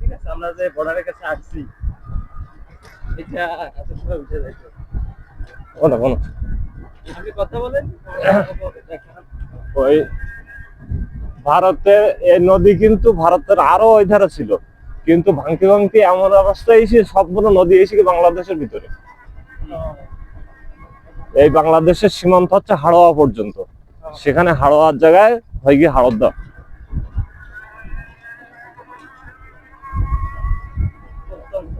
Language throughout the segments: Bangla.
ঠিক আছে আমরা যে বর্ডারের কাছে আসছি। এটা এত সময় উঠে যাইতো কোনো কোনো আপনি কথা বলেন ওই ভারতের এই নদী কিন্তু ভারতের আরও ওই ধারে ছিল। কিন্তু ভাঙতে ভাঙতে এমন অবস্থায় এসে সবগুলো নদী এসে কি বাংলাদেশের ভিতরে। এই বাংলাদেশের সীমান্ত হচ্ছে হাড়োয়া পর্যন্ত। সেখানে হাড়োয়ার জায়গায় হয়ে গিয়ে হাড়দা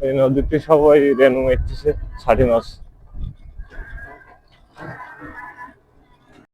এই নদীটি সবাই রেনু মেট্রিসে সাড়ে মাছ